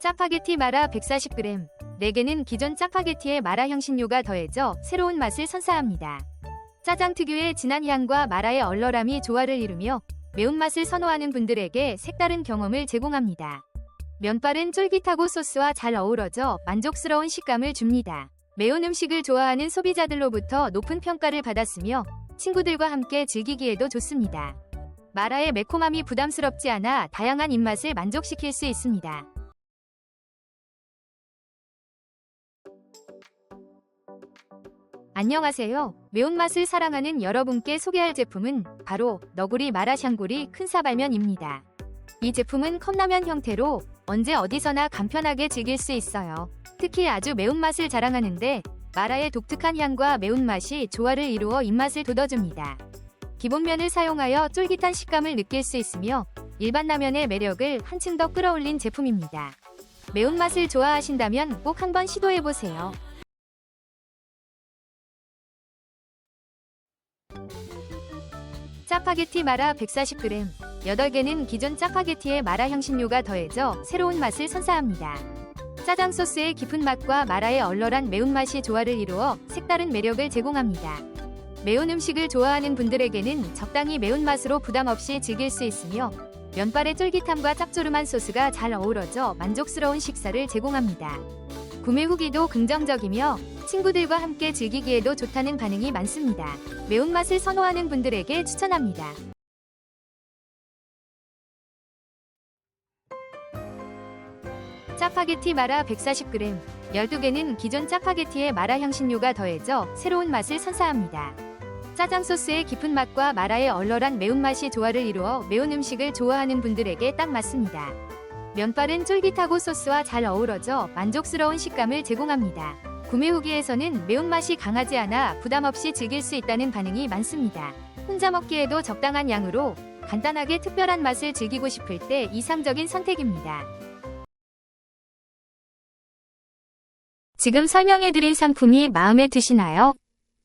짜파게티 마라 140g. 4개는 기존 짜파게티에 마라 향신료가 더해져 새로운 맛을 선사합니다. 짜장 특유의 진한 향과 마라의 얼얼함이 조화를 이루며 매운맛을 선호하는 분들에게 색다른 경험을 제공합니다. 면발은 쫄깃하고 소스와 잘 어우러져 만족스러운 식감을 줍니다. 매운 음식을 좋아하는 소비자들로부터 높은 평가를 받았으며 친구들과 함께 즐기기에도 좋습니다. 마라의 매콤함이 부담스럽지 않아 다양한 입맛을 만족시킬 수 있습니다. 안녕하세요. 매운맛을 사랑하는 여러분께 소개할 제품은 바로 너구리 마라샹구리 큰사발면입니다. 이 제품은 컵라면 형태로 언제 어디서나 간편하게 즐길 수 있어요. 특히 아주 매운맛을 자랑하는데 마라의 독특한 향과 매운맛이 조화를 이루어 입맛을 돋워줍니다. 기본면을 사용하여 쫄깃한 식감을 느낄 수 있으며 일반 라면의 매력을 한층 더 끌어올린 제품입니다. 매운맛을 좋아하신다면 꼭 한번 시도해보세요. 짜파게티 마라 140g 8개는 기존 짜파게티에 마라 향신료가 더해져 새로운 맛을 선사합니다. 짜장 소스의 깊은 맛과 마라의 얼얼한 매운맛이 조화를 이루어 색다른 매력을 제공합니다. 매운 음식을 좋아하는 분들에게는 적당히 매운맛으로 부담 없이 즐길 수 있으며 면발의 쫄깃함과 짭조름한 소스가 잘 어우러져 만족스러운 식사를 제공합니다. 구매 후기도 긍정적이며 친구들과 함께 즐기기에도 좋다는 반응이 많습니다. 매운맛을 선호하는 분들에게 추천합니다. 짜파게티 마라 140g 12개는 기존 짜파게티에 마라 향신료가 더해져 새로운 맛을 선사합니다. 짜장 소스의 깊은 맛과 마라의 얼얼한 매운맛이 조화를 이루어 매운 음식을 좋아하는 분들에게 딱 맞습니다. 면발은 쫄깃하고 소스와 잘 어우러져 만족스러운 식감을 제공합니다. 구매 후기에서는 매운맛이 강하지 않아 부담 없이 즐길 수 있다는 반응이 많습니다. 혼자 먹기에도 적당한 양으로 간단하게 특별한 맛을 즐기고 싶을 때 이상적인 선택입니다. 지금 설명해드린 상품이 마음에 드시나요?